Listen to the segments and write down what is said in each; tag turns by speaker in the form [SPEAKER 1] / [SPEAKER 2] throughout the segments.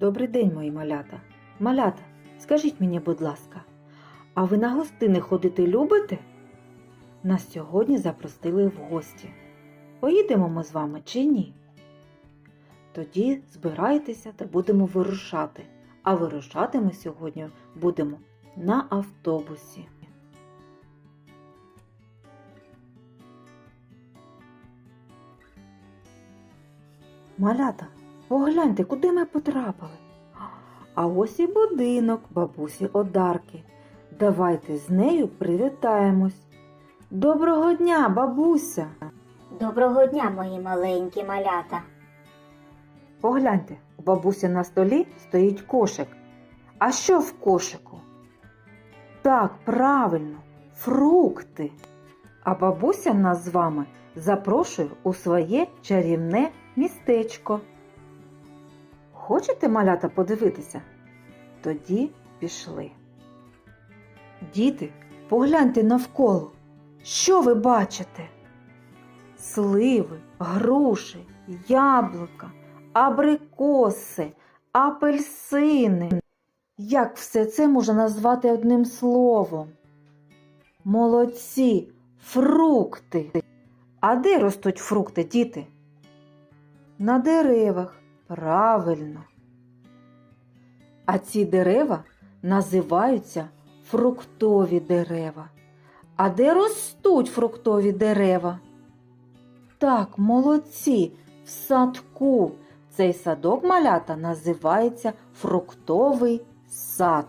[SPEAKER 1] Добрий день, мої малята. Малята, скажіть мені, будь ласка, а ви на гостини ходити любите? Нас сьогодні запросили в гості. Поїдемо ми з вами чи ні? Тоді збирайтеся та будемо вирушати. А вирушати ми сьогодні будемо на автобусі. Малята, погляньте, куди ми потрапили. А ось і будинок бабусі Одарки. Давайте з нею привітаємось. Доброго дня, бабуся!
[SPEAKER 2] Доброго дня, мої маленькі малята.
[SPEAKER 1] Погляньте, у бабусі на столі стоїть кошик. А що в кошику? Так, правильно, фрукти. А бабуся нас з вами запрошує у своє чарівне містечко. Хочете малята подивитися? Тоді пішли. Діти, погляньте навколо. Що ви бачите? Сливи, груші, яблука, абрикоси, апельсини. Як все це можна назвати одним словом? Молодці, фрукти. А де ростуть фрукти, діти? На деревах. Правильно. А ці дерева називаються фруктові дерева. А де ростуть фруктові дерева? Так, молодці, в садку. Цей садок малята називається фруктовий сад.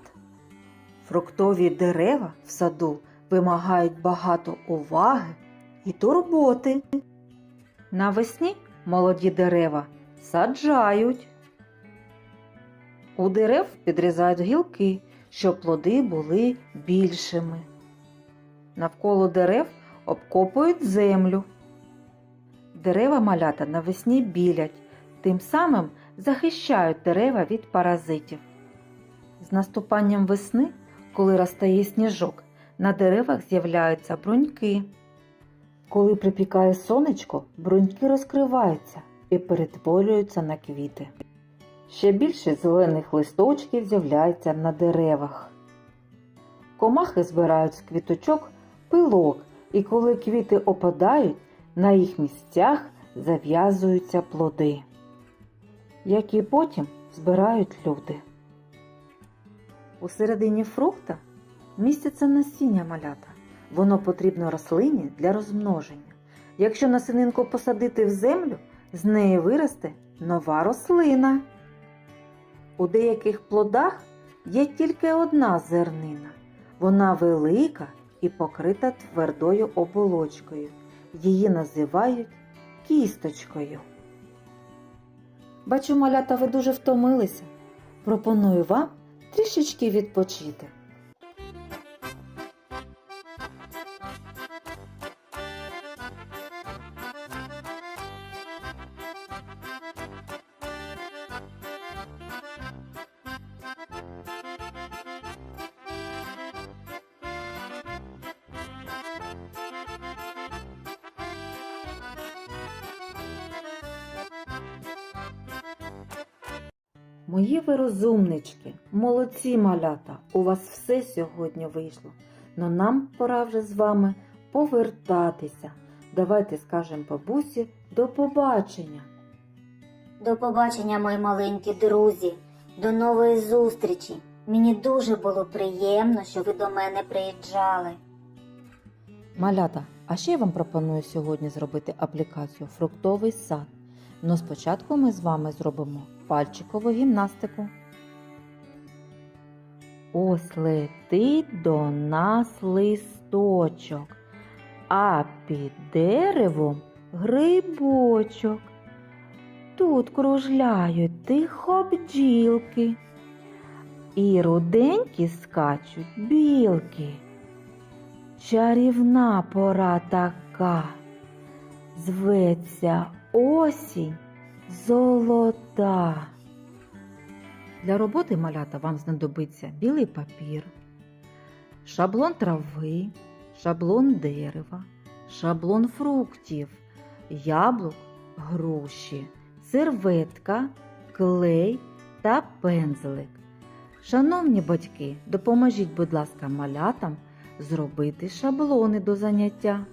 [SPEAKER 1] Фруктові дерева в саду вимагають багато уваги і турботи. Навесні молоді дерева саджають. У дерев підрізають гілки, щоб плоди були більшими. Навколо дерев обкопують землю. Дерева малята навесні білять, тим самим захищають дерева від паразитів. З наступанням весни, коли розтає сніжок, на деревах з'являються бруньки. Коли припікає сонечко, бруньки розкриваються і перетворюються на квіти. Ще більше зелених листочків з'являється на деревах. Комахи збирають з квіточок пилок, і коли квіти опадають, на їх місцях зав'язуються плоди, які потім збирають люди. У середині фрукта містяться насіння малята. Воно потрібно рослині для розмноження. Якщо насінинку посадити в землю, з неї виросте нова рослина. У деяких плодах є тільки одна зернина. Вона велика і покрита твердою оболочкою. Її називають кісточкою. Бачу, малята, ви дуже втомилися. Пропоную вам трішечки відпочити. Мої ви розумнички, молодці малята, у вас все сьогодні вийшло. Но нам пора вже з вами повертатися. Давайте скажемо бабусі до побачення.
[SPEAKER 2] До побачення, мої маленькі друзі. До нової зустрічі. Мені дуже було приємно, що ви до мене приїжджали.
[SPEAKER 1] Малята, а ще я вам пропоную сьогодні зробити аплікацію Фруктовий сад. Но спочатку ми з вами зробимо пальчикову гімнастику. Ось летить до нас листочок, а під деревом грибочок. Тут кружляють тихо бджілки, і руденькі скачуть білки. Чарівна пора така, зветься осінь золота. Для роботи малята вам знадобиться білий папір, шаблон трави, шаблон дерева, шаблон фруктів, яблук, груші, серветка, клей та пензлик. Шановні батьки, допоможіть, будь ласка, малятам зробити шаблони до заняття.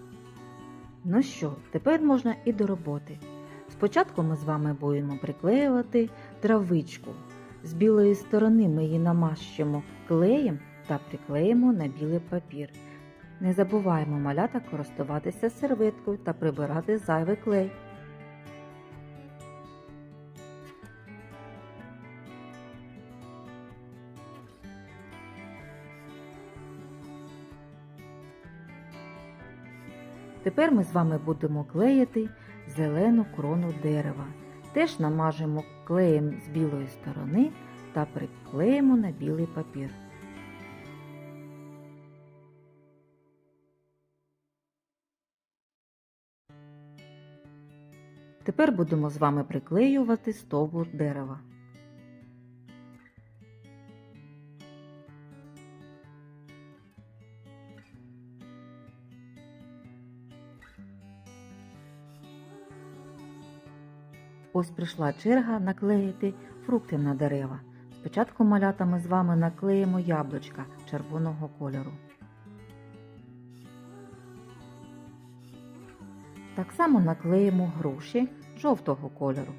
[SPEAKER 1] Ну що, тепер можна і до роботи. Спочатку ми з вами будемо приклеювати травичку. З білої сторони ми її намащимо клеєм та приклеїмо на білий папір. Не забуваємо малята користуватися серветкою та прибирати зайвий клей. Тепер ми з вами будемо клеїти зелену крону дерева. Теж намажемо клеєм з білої сторони та приклеїмо на білий папір. Тепер будемо з вами приклеювати стовбур дерева. Ось прийшла черга наклеїти фрукти на дерева. Спочатку малята ми з вами наклеїмо яблучка червоного кольору. Так само наклеїмо груші жовтого кольору.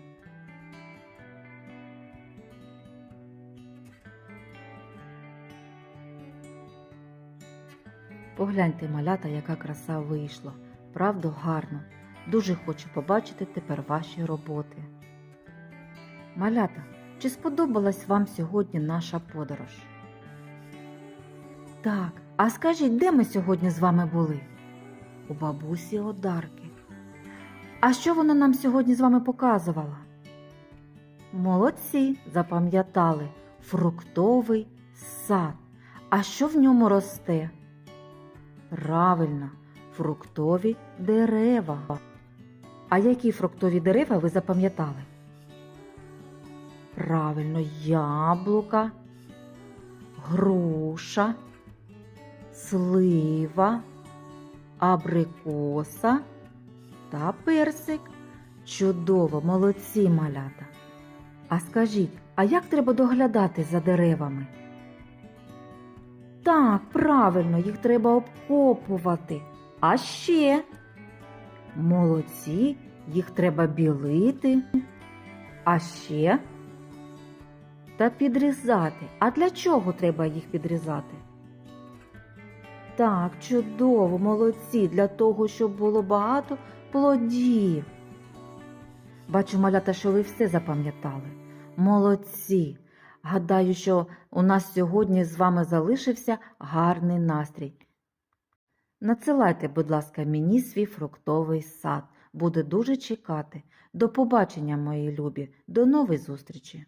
[SPEAKER 1] Погляньте, малята, яка краса вийшла. Правду гарно. Дуже хочу побачити тепер ваші роботи. Малята, чи сподобалась вам сьогодні наша подорож? Так, а скажіть, де ми сьогодні з вами були? У бабусі Одарки. А що вона нам сьогодні з вами показувала? Молодці, запам'ятали, фруктовий сад. А що в ньому росте? Правильно, фруктові дерева. А які фруктові дерева ви запам'ятали? Правильно, яблука, груша, слива, абрикоса та персик. Чудово, молодці малята. А скажіть, а як треба доглядати за деревами? Так, правильно, їх треба обкопувати. А ще молодці, їх треба білити. А ще та підрізати. А для чого треба їх підрізати? Так, чудово, молодці, для того, щоб було багато плодів. Бачу, малята, що ви все запам'ятали. Молодці. Гадаю, що у нас сьогодні з вами залишився гарний настрій. Надсилайте, будь ласка, мені свій фруктовий сад. Буду дуже чекати. До побачення, мої любі, до нової зустрічі!